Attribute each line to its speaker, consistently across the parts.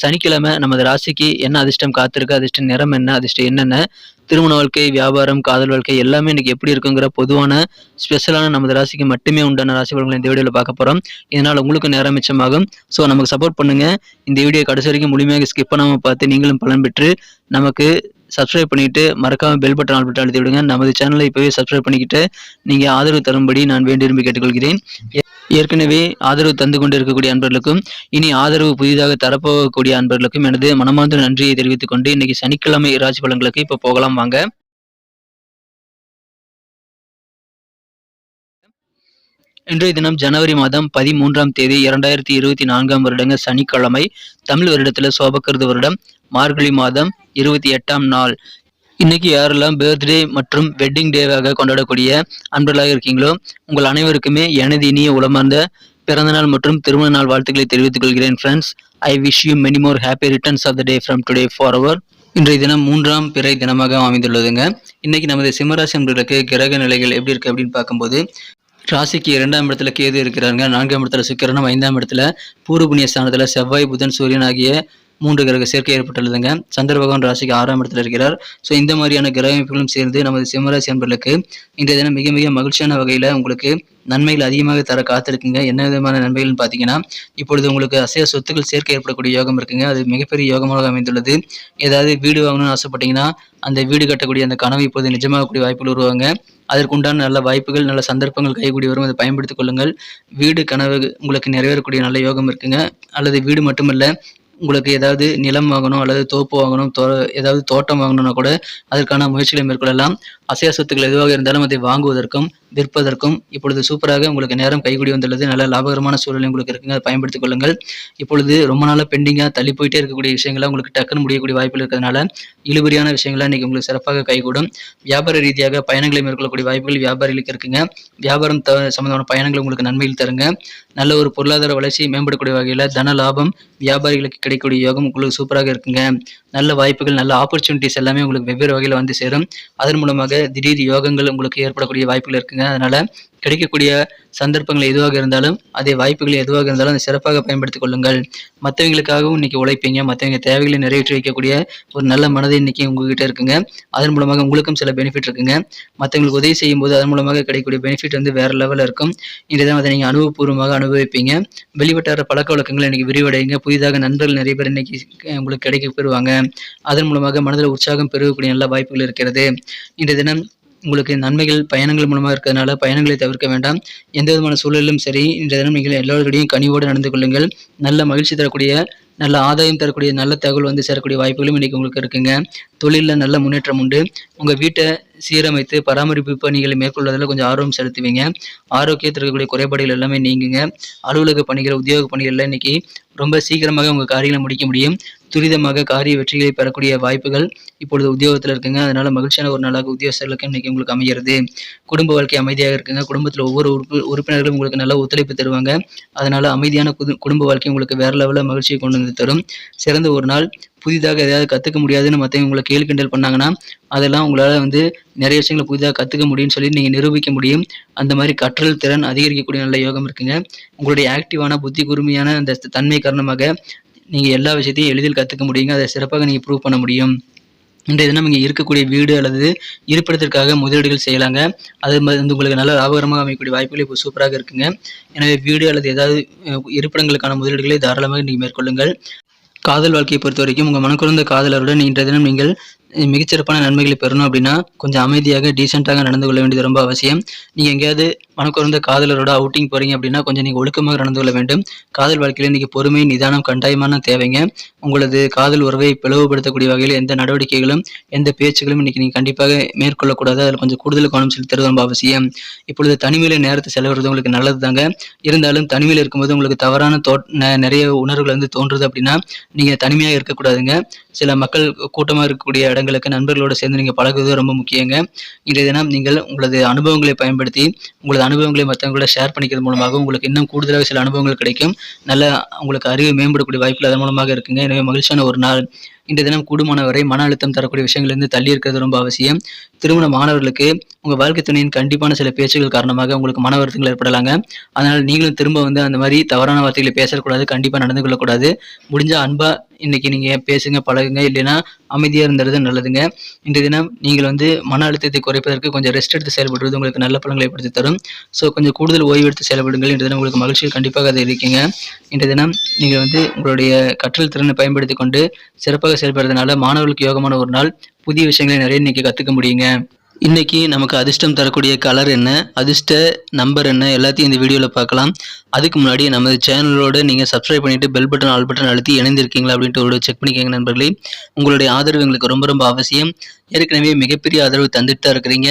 Speaker 1: சனிக்கிழமை நமது ராசிக்கு என்ன அதிர்ஷ்டம் காத்திருக்கு அதிர்ஷ்டம் நிறம் என்ன அதிர்ஷ்டம் என்னென்ன திருமண வாழ்க்கை வியாபாரம் காதல் வாழ்க்கை எல்லாமே இன்னைக்கு எப்படி இருக்குங்கிற பொதுவான ஸ்பெஷலான நமது ராசிக்கு மட்டுமே உண்டான ராசி பலன்களை இந்த வீடியோவில் பார்க்க போகிறோம் இதனால் உங்களுக்கு நேரம் மிச்சமாகும். ஸோ நமக்கு சப்போர்ட் பண்ணுங்க. இந்த வீடியோ கடைசி வரைக்கும் முழுமையாக ஸ்கிப் பண்ணாமல் பார்த்து நீங்களும் பலன் பெற்று நமக்கு சப்ஸ்கிரைப் பண்ணிட்டு மறக்காம பெல் பட்டன் ஆல் பட்டன் அழுத்தி விடுங்க. நமது சேனலை இப்போவே சப்ஸ்கிரைப் பண்ணிக்கிட்டு நீங்கள் ஆதரவு தரும்படி நான் வேண்டி விரும்பி கேட்டுக்கொள்கிறேன். ஏற்கனவே ஆதரவு தந்து கொண்டு இருக்கக்கூடிய அன்பர்களுக்கும் இனி ஆதரவு புதிதாக தரப்போகக்கூடிய அன்பர்களுக்கும் எனது மனமார்ந்த நன்றியை தெரிவித்துக் கொண்டு இன்னைக்கு சனிக்கிழமை ராசி பலன்களுக்கு இப்போ போகலாம் வாங்க. இன்றைய தினம் ஜனவரி மாதம் பதிமூன்றாம் தேதி இரண்டாயிரத்தி இருபத்தி நான்காம் வருடங்க சனிக்கிழமை தமிழ் வருடத்துல சோபக்கிருது வருடம் மார்கழி மாதம் இருபத்தி எட்டாம் நாள். இன்னைக்கு யாரெல்லாம் பர்த்டே மற்றும் வெட்டிங் டேவாக கொண்டாடக்கூடிய அன்பர்களாக இருக்கீங்களோ உங்கள் அனைவருக்குமே எனது இனிய உளமார்ந்த பிறந்தநாள் மற்றும் திருமண நாள் வாழ்த்துக்களை தெரிவித்துக் கொள்கிறேன் friends I wish you many more happy returns of the day from today for our இன்றைய தினம் மூன்றாம் பிறை தினமாக அமைந்துள்ளதுங்க. இன்னைக்கு நமது சிம்மராசி அன்பர்களுக்கு கிரக நிலைகள் எப்படி இருக்கு அப்படின்னு பார்க்கும்போது ராசிக்கு இரண்டாம் இடத்துல கேது இருக்கிறாங்க நான்காம் இடத்துல சுக்கிரனும் ஐந்தாம் இடத்துல பூர்வ புண்ணிய ஸ்தானத்தில் செவ்வாய் புதன் சூரியன் ஆகிய மூன்று கிரக சேர்க்கை ஏற்பட்டுள்ளதுங்க. சந்திர பகவான் ராசிக்கு ஆறாம் இடத்துல இருக்கிறார். ஸோ இந்த மாதிரியான கிரக அமைப்புகளும் சேர்ந்து நமது சிம்மராசி அன்பர்களுக்கு இன்றைய தினம் மிக மிக மகிழ்ச்சியான வகையில் உங்களுக்கு நன்மைகள் அதிகமாக தர காத்திருக்குங்க. என்ன விதமான நன்மைகள்னு பார்த்தீங்கன்னா இப்பொழுது உங்களுக்கு அசைய சொத்துக்கள் சேர்க்கை ஏற்படக்கூடிய யோகம் இருக்குங்க. அது மிகப்பெரிய யோகமாக அமைந்துள்ளது. ஏதாவது வீடு வாங்கணும்னு ஆசைப்பட்டீங்கன்னா அந்த வீடு கட்டக்கூடிய அந்த கனவு இப்போது நிஜமாகக்கூடிய வாய்ப்புகள் உருவாங்க அதற்குண்டான நல்ல வாய்ப்புகள் நல்ல சந்தர்ப்பங்கள் கைகூடி வரும். அதை பயன்படுத்திக் கொள்ளுங்கள். வீடு கனவு உங்களுக்கு நிறைவேறக்கூடிய நல்ல யோகம் இருக்குங்க. அல்லது வீடு மட்டுமல்ல உங்களுக்கு ஏதாவது நிலம் வாங்கணும் அல்லது தோப்பு வாங்கணும் தோ ஏதாவது தோட்டம் வாங்கணும்னா கூட அதற்கான முயற்சிகளை மேற்கொள்ளலாம். அசையா சொத்துக்கள் எதுவாக இருந்தாலும் அதை வாங்குவதற்கும் விற்பதற்கும் இப்பொழுது சூப்பராக உங்களுக்கு நேரம் கைகூடி வந்துள்ளது. நல்ல லாபகரமான சூழ்நிலை உங்களுக்கு இருக்குங்க. அதை பயன்படுத்திக் கொள்ளுங்கள். இப்பொழுது ரொம்ப நாளாக பெண்டிங்காக தள்ளி போயிட்டே இருக்கக்கூடிய விஷயங்களை உங்களுக்கு டக்குன்னு முடியக்கூடிய வாய்ப்பில் இருக்கிறதுனால இழுபறியான விஷயங்களை இன்றைக்கி உங்களுக்கு சிறப்பாக கைகூடும். வியாபார ரீதியாக பயணங்களை மேற்கொள்ளக்கூடிய வாய்ப்புகள் வியாபாரிகளுக்கு இருக்குங்க. வியாபாரம் த சம்பந்தமான பயணங்கள் உங்களுக்கு நன்மையில் தருங்க. நல்ல ஒரு பொருளாதார வளர்ச்சி மேம்படக்கூடிய வகையில் தன லாபம் வியாபாரிகளுக்கு கிடைக்கக்கூடிய யோகம் உங்களுக்கு சூப்பராக இருக்குங்க. நல்ல வாய்ப்புகள் நல்ல ஆப்பர்ச்சுனிட்டிஸ் எல்லாமே உங்களுக்கு வெவ்வேறு வகையில் வந்து சேரும். அதன் மூலமாக திடீர் யோகங்கள் உங்களுக்கு ஏற்படக்கூடிய வாய்ப்புகள் இருக்குங்க. அதனால கிடைக்கக்கூடிய சந்தர்ப்பங்கள் எதுவாக இருந்தாலும் அதே வாய்ப்புகள் எதுவாக இருந்தாலும் அதை சிறப்பாக பயன்படுத்திக் கொள்ளுங்கள். மற்றவங்களுக்காகவும் இன்னைக்கு உழைப்பீங்க. மற்றவங்க தேவைகளை நிறைவேற்றி வைக்கக்கூடிய ஒரு நல்ல மனதை இன்னைக்கு உங்ககிட்ட இருக்குங்க. அதன் மூலமாக உங்களுக்கும் சில பெனிஃபிட் இருக்குங்க. மற்றவங்களுக்கு உதவி செய்யும் போது அதன் மூலமாக கிடைக்கக்கூடிய பெனிஃபிட் வந்து வேற லெவலில் இருக்கும். இன்றைதான் அதை நீங்கள் அனுபவபூர்வமாக அனுபவிப்பீங்க. வெளிவட்டார பழக்க வழக்கங்கள் இன்னைக்கு விரிவடைங்க புதிதாக நண்பர்கள் நிறைய பேர் இன்னைக்கு உங்களுக்கு கிடைக்க பெறுவாங்க. அதன் மூலமாக மனதில் உற்சாகம் பெருகக்கூடிய நல்ல வாய்ப்புகள் இருக்கிறது. இன்றைய தினம் உங்களுக்கு நன்மைகள் பயணங்கள் மூலமாக இருக்கிறதுனால பயணங்களை தவிர்க்க வேண்டாம். எந்த விதமான சூழலிலும் சரி இன்றைய தினம் நீங்கள் எல்லோருடையும் கனிவோடு நடந்து கொள்ளுங்கள். நல்ல மகிழ்ச்சி தரக்கூடிய நல்ல ஆதாயம் தரக்கூடிய நல்ல தகவல் வந்து சேரக்கூடிய வாய்ப்புகளும் இன்றைக்கி உங்களுக்கு இருக்குங்க. தொழிலில் நல்ல முன்னேற்றம் உண்டு. உங்கள் வீட்டை சீரமைத்து பராமரிப்பு பணிகளை மேற்கொள்வதில் கொஞ்சம் ஆர்வம் செலுத்துவீங்க. ஆரோக்கியத்தில் இருக்கக்கூடிய குறைபாடுகள் எல்லாமே நீங்குங்க. அலுவலக பணிகள் உத்தியோக பணிகளில் இன்னைக்கு ரொம்ப சீக்கிரமாக உங்கள் காரியங்களை முடிக்க முடியும். துரிதமாக காரிய வெற்றிகளை பெறக்கூடிய வாய்ப்புகள் இப்பொழுது உத்தியோகத்தில் இருக்குங்க. அதனால் மகிழ்ச்சியான ஒரு நாளாக உத்தியோகஸ்தர்களுக்கு இன்னைக்கு உங்களுக்கு அமைகிறது குடும்ப வாழ்க்கை அமைதியாக இருக்குங்க. குடும்பத்தில் ஒவ்வொரு உறுப்பு உறுப்பினர்களும் உங்களுக்கு நல்ல ஒத்துழைப்பு தருவாங்க. அதனால் அமைதியான குடும்ப வாழ்க்கை உங்களுக்கு வேற லெவலில் மகிழ்ச்சியை கொண்டு வந்து தரும். சிறந்த ஒரு நாள். புதிதாக எதாவது கற்றுக்க முடியாதுன்னு மற்றவங்க உங்களை கேலி கிண்டல் பண்ணாங்கன்னா அதெல்லாம் உங்களால் வந்து நிறைய விஷயங்களை புதிதாக கற்றுக்க முடியும்னு சொல்லி நீங்கள் நிரூபிக்க முடியும். அந்த மாதிரி கற்றல் திறன் அதிகரிக்கக்கூடிய நல்ல யோகம் இருக்குங்க. உங்களுடைய ஆக்டிவான புத்தி கூர்மையான அந்த தன்மை காரணமாக நீங்கள் எல்லா விஷயத்தையும் எளிதில் கற்றுக்க முடியுங்க. அதை சிறப்பாக நீங்கள் ப்ரூவ் பண்ண முடியும். இன்றைய தினம் இங்கே இருக்கக்கூடிய வீடு அல்லது இருப்பிடத்திற்காக முதலீடுகள் செய்யலாங்க. அது வந்து உங்களுக்கு நல்ல லாபகரமாக அமையக்கூடிய வாய்ப்புகள் இப்போ சூப்பராக இருக்குங்க. எனவே வீடு அல்லது ஏதாவது இருப்பிடங்களுக்கான முதலீடுகளை தாராளமாக நீங்கள் மேற்கொள்ளுங்கள். காதல் வாழ்க்கையை பொறுத்த வரைக்கும் உங்கள் மனக்குழந்த காதலருடன் இன்றைய தினம் நீங்கள் மிகச்சிறப்பான நன்மைகளை பெறணும் அப்படின்னா கொஞ்சம் அமைதியாக டீசெண்டாக நடந்து கொள்ள வேண்டியது ரொம்ப அவசியம். நீங்கள் எங்கேயாவது மனக்குறந்த காதலரோட அவுட்டிங் போகிறீங்க அப்படின்னா கொஞ்சம் நீங்கள் ஒழுக்கமாக நடந்து கொள்ள வேண்டும். காதல் வாழ்க்கையில் இன்றைக்கி பொறுமை நிதானம் கண்டாயமான தேவைங்க. உங்களது காதல் உறவை பிளவுபடுத்தக்கூடிய வகையில் எந்த நடவடிக்கைகளும் எந்த பேச்சுகளும் இன்னைக்கு நீங்கள் கண்டிப்பாக மேற்கொள்ளக்கூடாது. அதில் கொஞ்சம் கூடுதல் கவனம் செலுத்துறது ரொம்ப அவசியம். இப்பொழுது தனிமையில் நேரத்தை செலவிடுறது உங்களுக்கு நல்லது தாங்க இருந்தாலும் தனிமையில் இருக்கும்போது உங்களுக்கு தவறான தோ நிறைய உணர்வுகள் வந்து தோன்றுது அப்படின்னா நீங்கள் தனிமையாக இருக்கக்கூடாதுங்க. சில மக்கள் கூட்டமாக இருக்கக்கூடிய இடங்களுக்கு நண்பர்களோடு சேர்ந்து நீங்கள் பழகுவது ரொம்ப முக்கியங்க. இன்றைய தினம் நீங்கள் உங்களது அனுபவங்களை பயன்படுத்தி உங்களது அனுபவங்களை மற்றவங்களோட ஷேர் பண்ணிக்கிறது மூலமாக உங்களுக்கு இன்னும் கூடுதலாக சில அனுபவங்கள் கிடைக்கும். நல்ல உங்களுக்கு அறிவு மேம்படக்கூடிய வாய்ப்புகள் அதன் மூலமாக இருக்குங்க. எனவே மகிழ்ச்சியான ஒரு நாள். இன்றைய தினம் கூடுமானவரை மன அழுத்தம் தரக்கூடிய விஷயங்கள்லேருந்து தள்ளி இருக்கிறது ரொம்ப அவசியம். திருமண மாணவர்களுக்கு உங்கள் வாழ்க்கை துணையின் கண்டிப்பான சில பேச்சுகள் காரணமாக உங்களுக்கு மன வருத்தங்கள் ஏற்படலாங்க. அதனால் நீங்களும் திரும்ப வந்து அந்த மாதிரி தவறான வார்த்தைகளை பேசக்கூடாது கண்டிப்பாக நடந்து கொள்ளக்கூடாது. முடிஞ்ச அன்பா இன்னைக்கு நீங்கள் பேசுங்க பழகுங்க இல்லைன்னா அமைதியாக இருந்துறது நல்லதுங்க. இன்றைய தினம் நீங்கள் வந்து மன அழுத்தத்தை குறைப்பதற்கு கொஞ்சம் ரெஸ்ட் எடுத்து செயல்படுறது உங்களுக்கு நல்ல பலன்களை ஏற்படுத்தி தரும். ஸோ கொஞ்சம் கூடுதல் ஓய்வு எடுத்து செயல்படுங்கள். இன்றைய தினம் உங்களுக்கு மகிழ்ச்சியில் கண்டிப்பாக அதை இருக்கீங்க இன்றைய தினம் நீங்கள் வந்து உங்களுடைய கற்றல் திறனை பயன்படுத்தி கொண்டு சிறப்பாக செயல்படுறதுனால மாணவர்களுக்கு யோகமான ஒரு நாள் புதிய விஷயங்களை நிறைய இன்னைக்கு கற்றுக்க முடியுங்க. இன்னைக்கு நமக்கு அதிர்ஷ்டம் தரக்கூடிய கலர் என்ன அதிர்ஷ்ட நம்பர் என்ன எல்லாத்தையும் இந்த வீடியோவில் பார்க்கலாம். அதுக்கு முன்னாடி நமது சேனலோடு நீங்கள் சப்ஸ்கிரைப் பண்ணிட்டு பெல் பட்டன் ஆல் பட்டன் அழுத்தி இணைந்திருக்கீங்களா அப்படின்ட்டு ஒரு செக் பண்ணிக்கோங்க நண்பர்களே. உங்களுடைய ஆதரவு எங்களுக்கு ரொம்ப ரொம்ப அவசியம். ஏற்கனவே மிகப்பெரிய ஆதரவு தந்துட்டு தான் இருக்கிறீங்க.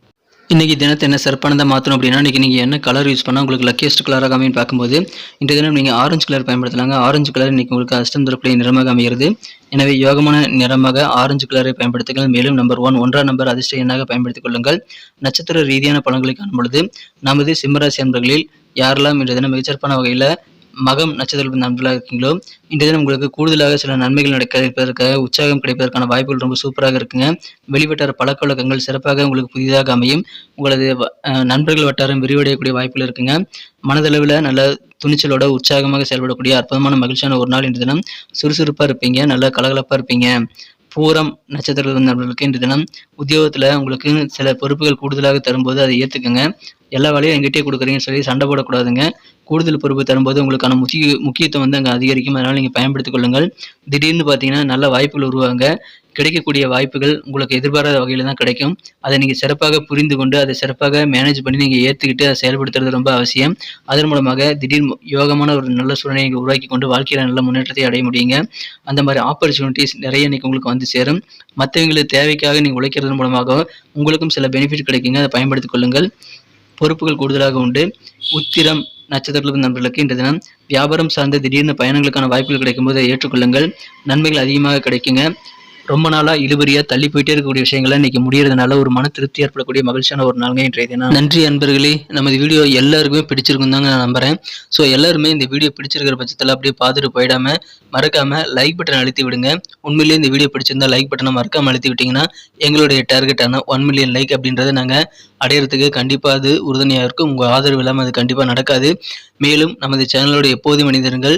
Speaker 1: இன்றைக்கி தினத்தை என்ன சிறப்பானதாக மாற்றணும் அப்படின்னா இன்றைக்கி நீங்கள் என்ன கலர் யூஸ் பண்ணால் உங்களுக்கு லக்கியஸ்ட் கலராக அமையும் பார்க்கும்போது இன்றைய தினம் நீங்கள் ஆரஞ்சு கலர் பயன்படுத்தலாங்க. ஆரஞ்சு கலர் இன்றைக்கி உங்களுக்கு அஷ்டம் தரக்கூடிய நிறமாக அமைகிறது. எனவே யோகமான நிறமாக ஆரஞ்சு கலரை பயன்படுத்துங்கள். மேலும் நம்பர் ஒன் ஒன்றாம் நம்பர் அதிர்ஷ்ட எண்ணாக பயன்படுத்திக் கொள்ளுங்கள். நட்சத்திர ரீதியான பலன்களை காணும் பொழுது நமது சிம்மராசி அன்பர்களில் யாரெல்லாம் இன்றைய தினம் மிகச்சிறப்பான வகையில் மகம் நட்சத்திரம் நண்பர்களாக இருக்கீங்களோ இந்த தினம் உங்களுக்கு கூடுதலாக சில நன்மைகள் நடக்க இருப்பதற்காக உற்சாகம் கிடைப்பதற்கான வாய்ப்புகள் ரொம்ப சூப்பராக இருக்குங்க. வெளிவட்டார பழக்க வழக்கங்கள் சிறப்பாக உங்களுக்கு புதிதாக அமையும். உங்களது நண்பர்கள் வட்டாரம் விரிவடையக்கூடிய வாய்ப்புகள் இருக்குங்க. மனதளவில் நல்ல துணிச்சலோட உற்சாகமாக செயல்படக்கூடிய அற்புதமான மகிழ்ச்சியான ஒரு நாள் இன்று தினம். சுறுசுறுப்பாக இருப்பீங்க நல்ல கலகலப்பாக இருப்பீங்க. பூரம் நட்சத்திர நண்பர்களுக்கு இன்றைய தினம் உத்தியோகத்தில் உங்களுக்கு சில பொறுப்புகள் கூடுதலாக தரும்போது அதை ஏற்றுக்குங்க எல்லா வேலையும் எங்கிட்டே கொடுக்குறீங்கன்னு சொல்லி சண்டை போடக்கூடாதுங்க. கூடுதல் பொறுப்பு தரும்போது உங்களுக்கான முக்கிய முக்கியத்துவம் வந்து அங்கே அதிகரிக்கும். அதனால் நீங்கள் பயன்படுத்திக் கொள்ளுங்கள். திடீர்னு பார்த்தீங்கன்னா நல்ல வாய்ப்புகள் உருவாங்க கிடைக்கக்கூடிய வாய்ப்புகள் உங்களுக்கு எதிர்பாராத வகையில் தான் கிடைக்கும். அதை நீங்கள் சிறப்பாக புரிந்து கொண்டு அதை சிறப்பாக மேனேஜ் பண்ணி நீங்கள் ஏற்றுக்கிட்டு அதை செயல்படுத்துறது ரொம்ப அவசியம். அதன் மூலமாக திடீர் யோகமான ஒரு நல்ல சூழ்நிலையை நீங்கள் உருவாக்கி கொண்டு வாழ்க்கையில் நல்ல முன்னேற்றத்தை அடைய முடியுங்க. அந்த மாதிரி ஆப்பர்ச்சுனிட்டிஸ் நிறைய இன்றைக்கி உங்களுக்கு வந்து சேரும். மற்றவங்களுக்கு தேவைக்காக நீங்கள் உழைக்கிறது மூலமாக உங்களுக்கும் சில பெனிஃபிட் கிடைக்குங்க. அதை பயன்படுத்திக் கொள்ளுங்கள். பொறுப்புகள் கூடுதலாக உண்டு. உத்திரம் நட்சத்திரத்தில் நண்பர்களுக்கு இன்றைய தினம் வியாபாரம் சார்ந்த திடீர்னு பயணங்களுக்கான வாய்ப்புகள் கிடைக்கும்போது போது ஏற்றுக்கொள்ளுங்கள். நன்மைகள் அதிகமாக கிடைக்குங்க. ரொம்ப நாளா இழுபறியா தள்ளி போயிட்டே இருக்கக்கூடிய விஷயங்களை இன்னைக்கு முடியறதுனால ஒரு மன திருப்தி ஏற்படக்கூடிய மகிழ்ச்சியான ஒரு நாளுங்க இன்றைய தினம். நன்றி அன்பர்களே. நமது வீடியோ எல்லாருக்குமே பிடிச்சிருக்கும் தாங்க நான் நம்புறேன். ஸோ எல்லாருமே இந்த வீடியோ பிடிச்சிருக்கிற பட்சத்தில் அப்படியே பார்த்துட்டு போயிடாம மறக்காம லைக் பட்டன் அழுத்தி விடுங்க. உண்மையிலேயே இந்த வீடியோ பிடிச்சிருந்தா லைக் பட்டனை மறக்காம அழுத்தி விட்டீங்கன்னா எங்களுடைய டார்கெட்டான ஒன் மில்லியன் லைக் அப்படின்றத நாங்கள் அடையிறதுக்கு கண்டிப்பாக அது உறுதுணையாக இருக்கும். உங்கள் ஆதரவு இல்லாமல் அது கண்டிப்பாக நடக்காது. மேலும் நமது சேனலோட எப்போதும் மனிதர்கள்